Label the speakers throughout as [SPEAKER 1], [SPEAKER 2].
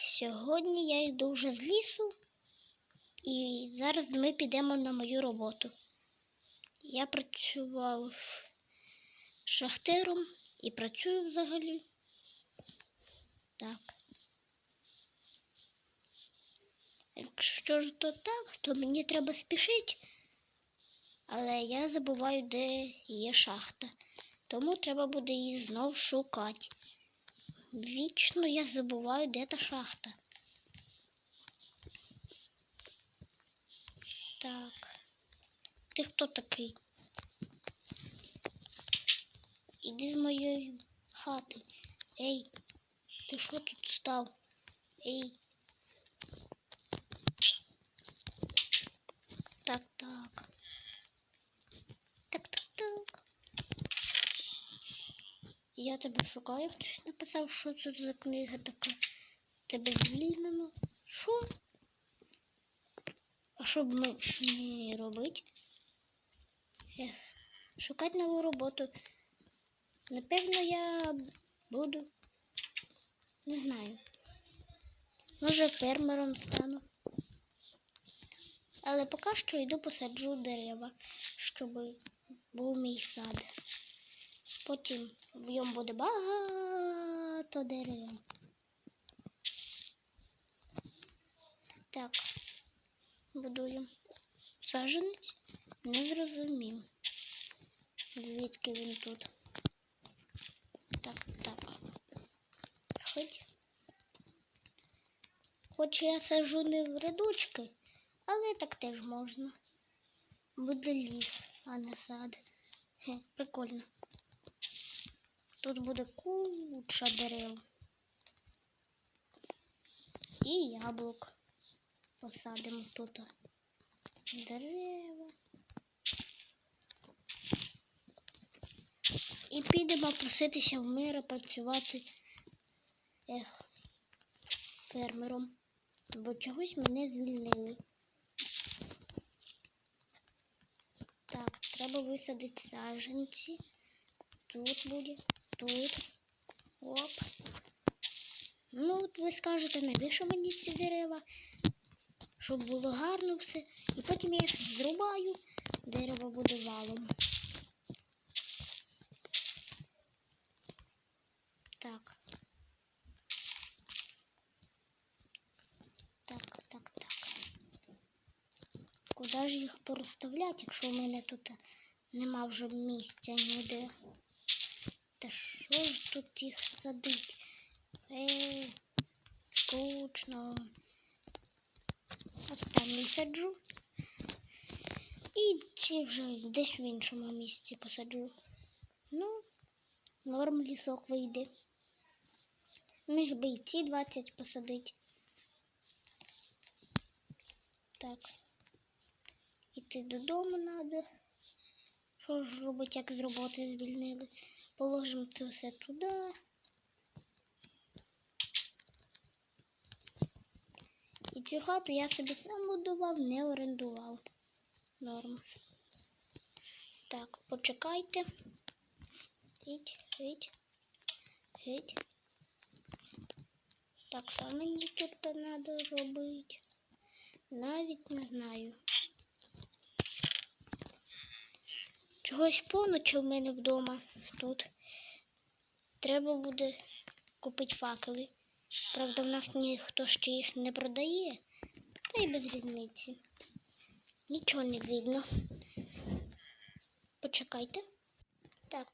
[SPEAKER 1] Сьогодні я йду вже з лісу, і зараз ми підемо на мою роботу. Я працював шахтером і працюю взагалі. Так. Якщо ж то так, то мені треба спішити, але я забуваю, де є шахта. Тому треба буде її знов шукати. Вічно я забуваю, де та шахта. Так. Ти хто такий? Іди з моєї хати. Ей, ти що тут став? Ей. Так, так. Так, так, так. Я тебе шукаю, хтось написав, що це за книга така. Тебе звільнено. Що? А що б мені робити? Шукати нову роботу. Напевно, я буду. Не знаю. Може, фермером стану. Але поки що йду посаджу дерева, щоб був мій сад. Потім в ньому буде багато дерев. Так, будую саджанець. Не зрозумів. Звідки він тут? Так, так. Хоч. Хоч я сажу не в рядочки, але так теж можна. Буде ліс, а не сад. Хе, прикольно. Тут буде куча дерев. І яблук. Посадимо тут дерева. І підемо проситися в мира працювати ех, фермером. Бо чогось мене звільнили. Так, треба висадити саджанці. Тут буде, тут. Оп. Ну, от ви скажете, навіщо мені ці дерева? Щоб було гарно все. І потім я їх зрубаю, дерево буде валом. Так. Так, так, так. Куди ж їх порозставляти, якщо в мене тут нема вже місця ніде? Та що тут їх садить? Ей, скучно. Останній саджу. І ці вже десь в іншому місці посаджу. Ну, норм лісок вийде. Міг би ці 20 посадити. Так. Іти додому треба. Що ж робити, як з роботи звільнили? Положимо це все туди. І цю хату я собі сам будував, не орендував. Норм. Так, почекайте. Гіть, гіть, гіть. Так, що мені тут треба робити? Навіть не знаю. Чогось поночі в мене вдома тут. Треба буде купити факели. Правда, в нас ніхто ще їх не продає. Та й без різниці. Нічого не видно. Почекайте. Так,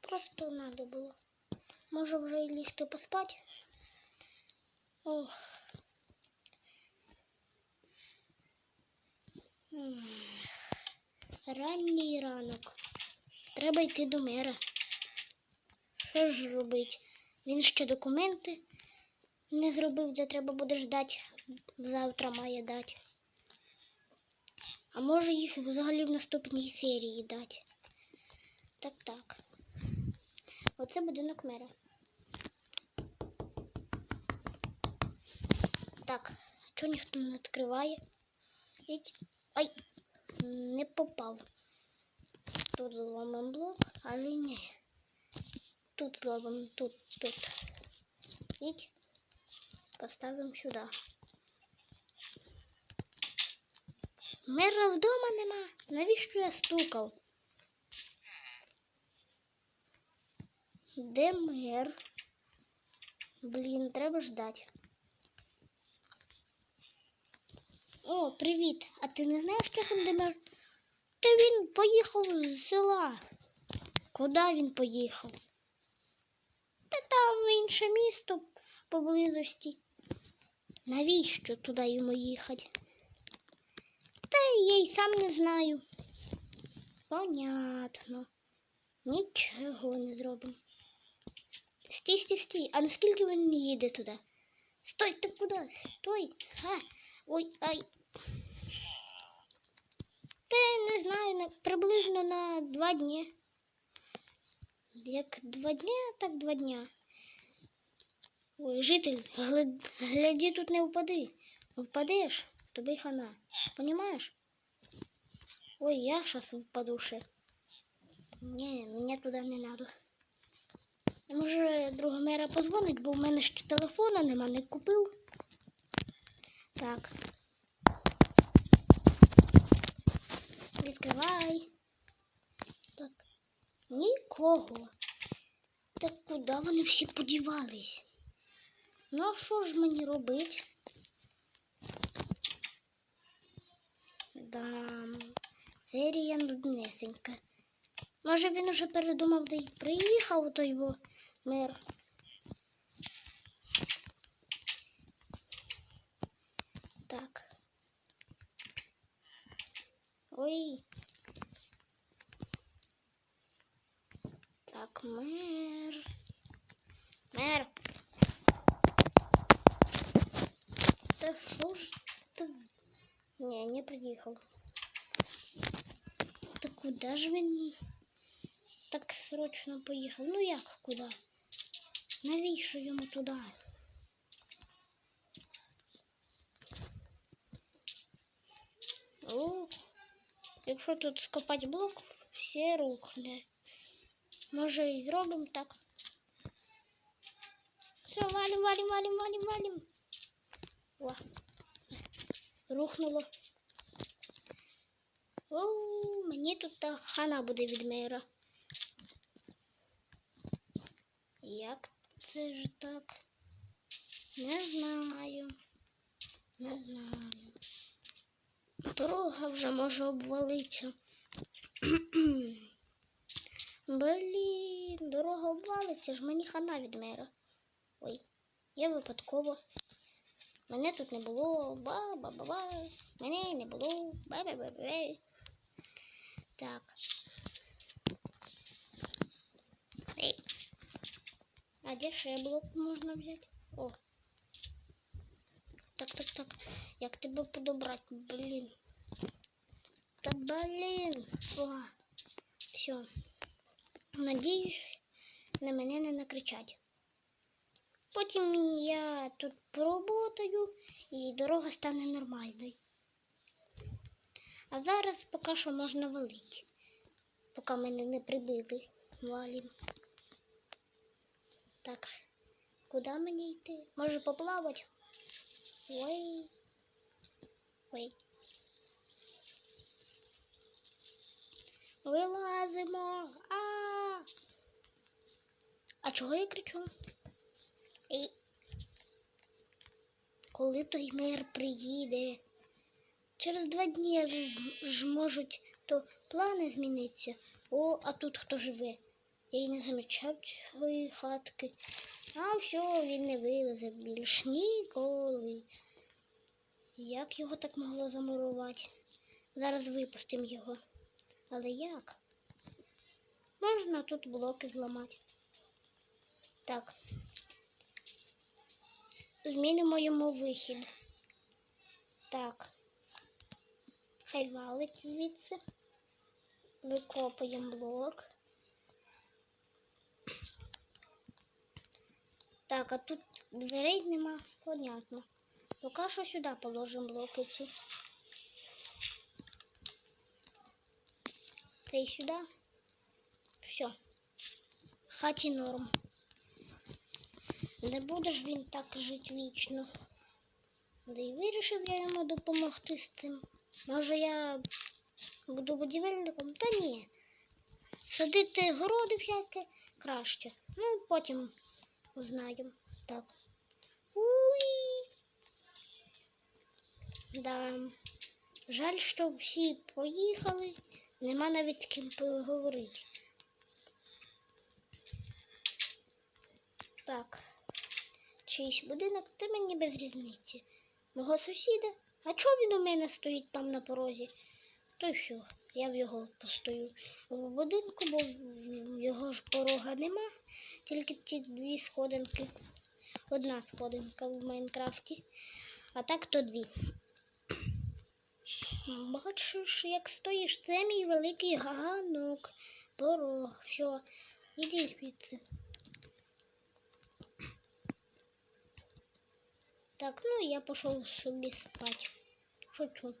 [SPEAKER 1] просто треба було. Може вже і лігти поспати? Ох. Ранній ранок. Треба йти до мера. Що ж робить? Він ще документи не зробив, де треба буде ждати. Завтра має дати. А може їх взагалі в наступній серії дати. Так, так. Оце будинок мера. Так, чого ніхто не відкриває? Ай, не попав. Тут зломим блок, але ні. Тут зломим, тут, тут. Іть. Поставимо сюди. Мера вдома нема. Навіщо я стукав? Де мер? Блін, треба ждать. О, привіт. А ти не знаєш, що там? Та він поїхав з села. Куди він поїхав? Та там в інше місто поблизості. Навіщо туди йому їхати? Та я й сам не знаю. Понятно. Нічого не зробимо. Стій, стій, стій. А наскільки він їде туди? Стой, ти куди? Стой. А, ой, ай. Та я не знаю, на, приблизно на два дні. Як два дня, так два дня. Ой, житель, гля- гляди, тут не впади. Впадеш, тобі хана. Понимаешь? Ой, я сейчас впаду ще. Не, мені туди не надо. Може, друга мера позвонить, бо в мене ще телефона нема, не купив. Так. Відкривай. Так. Нікого. Так куди вони всі подівались? Ну, а що ж мені робить? Да, серія нуднесенька. Може він уже передумав де й приїхав той його Ой. Так, мер. Мер. Та що ж ти? Не, не приїхав. Та куди ж він так срочно поїхав? Ну як куди? Навіщо йому туди? Ух, Якщо тут скопати блок, все рухне. Може і зробимо так. Все, валим, валим, валим, валим, валим. О, рухнуло. О, мені тут хана буде від мера. Як це ж так? Не знаю. Не знаю. Дорога вже може обвалитися. Блін, дорога обвалиться ж мені хана від мера. Ой, я випадково. Мене тут не було. Ба-ба-ба-ба. Мене не було. Ба-ба-ба-ба. Так. Ей. А де ще блок можна взяти? О. Так, так, так. Як тебе подобрати, блін. Та блін. О. Все. Надіюсь, на мене не накричать. Потім я тут поработаю і дорога стане нормальною. А зараз поки що можна валити. Поки мене не прибили. Валім. Так. Куди мені йти? Може поплавати? Ой. Ой. Вилазимо. А. А чого я кричу? Ей. Коли той мир приїде? Через два дні ж можуть то плани змінитися. О, а тут хто живе? Я й не замічав цієї хатки. А все, він не вилезе більш ніколи. Як його так могло замурувати? Зараз випустимо його. Але як? Можна тут блоки зламати. Так. Змінимо йому вихід. Так. Хай валить звідси. Викопаємо блок. Так, а тут дверей нема, понятно. Поки що сюди положимо блоки ці. Це і сюди. Все. Хаті норм. Не буде ж він так жити вічно. Да й вирішив я йому допомогти з цим. Може я буду будівельником? Та ні. Садити городи всяке краще. Ну, потім узнаємо. Так. Уй. Да. Жаль, що всі поїхали. Нема навіть з ким поговорити. Так. Чийсь будинок, та мені без різниці. Мого сусіда. А чого він у мене стоїть там на порозі? То й все, я в його постою. В будинку, бо його ж порога нема, тільки ті дві сходинки. Одна сходинка в Майнкрафті, а так то дві. Бачиш, як стоїш, це мій великий ганок. Порог, все, іди звідси. Так, ну я пішов собі спати. Шучу.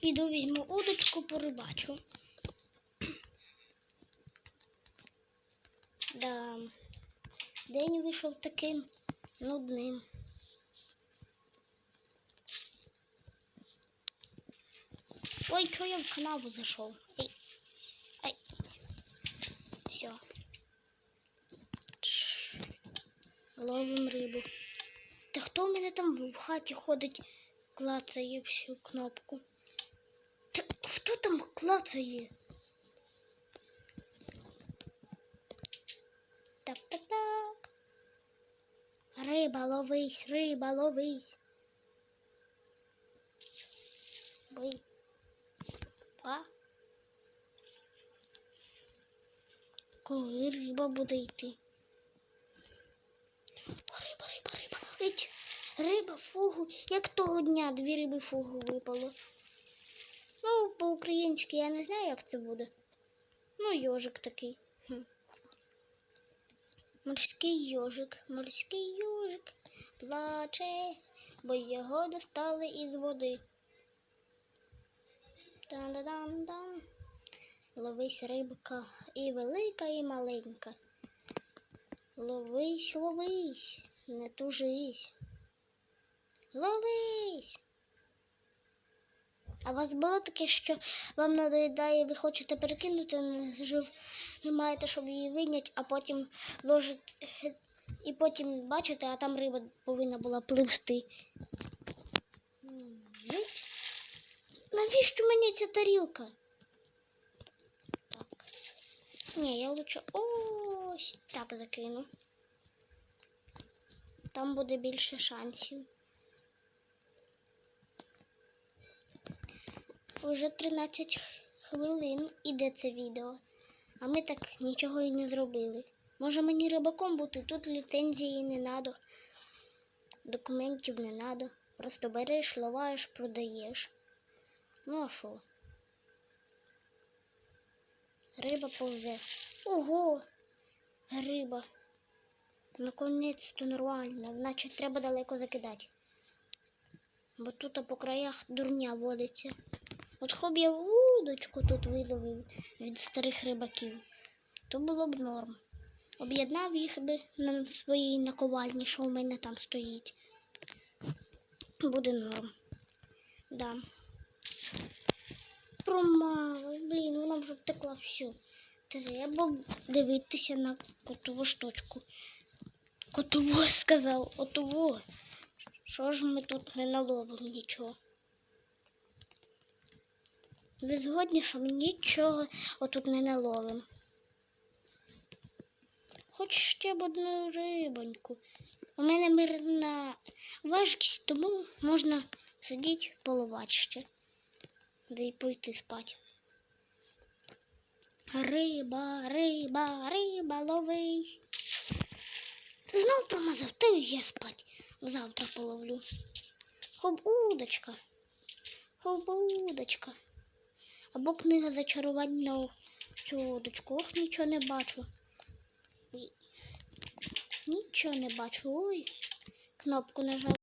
[SPEAKER 1] Іду візьму удочку, порибачу. Да. День вийшов таким нудним. Ой, чого я в канаву зайшов? Ей. Ай. Все. Ловим рибу. Та хто в мене там в хаті ходить, клацає всю кнопку? Хто там клацає? Так, так, так. Риба, ловись, риба, ловись. Бий. А? Коли риба буде йти? Риба, риба, риба. Риба, фугу. Як того дня дві риби фугу випало. Ну, по-українськи я не знаю, як це буде. Ну, йожик такий. Морський йожик, морський йожик плаче, бо його достали із води. Там-да-дам-дам. Ловись рибка і велика, і маленька. Ловись, ловись, не тужись. Ловись. А у вас було таке, що вам надоїдає, ви хочете перекинути, не маєте, щоб її вийняти, а потім ложите, і потім бачите, а там риба повинна була Жить. Навіщо мені ця тарілка? Так. Ні, я лучше ось так закину. Там буде більше шансів. Уже 13 хвилин іде це відео, а ми так нічого і не зробили. Може мені рибаком бути, тут ліцензії не надо, документів не надо. Просто береш, ловаєш, продаєш. Ну а що? Риба повзе. Ого! Риба. Наконець-то нормально, значить треба далеко закидати. Бо тут по краях дурня водиться. От хоб я вудочку тут виловив від старих рибаків, то було б норм. Об'єднав їх би на своїй наковальні, що у мене там стоїть. Буде норм. Да. Промали, блін, вона вже втекла все. Треба дивитися на котову штучку. Котову сказав, отову. Що ж ми тут не наловимо нічого? Ви згодні, що ми нічого отут не наловимо. Хоч ще б одну рибоньку. У мене мирна важкість, тому можна сидіти половати ще. Да й пойти спати. Риба, риба, риба, ловись. Знов промазав, й я спать. Завтра половлю. Хоп, удочка. Хоп, удочка. Або книга зачарувань на цю удочку. Ох, нічого не бачу. Нічого не бачу. Ой. Кнопку нажав.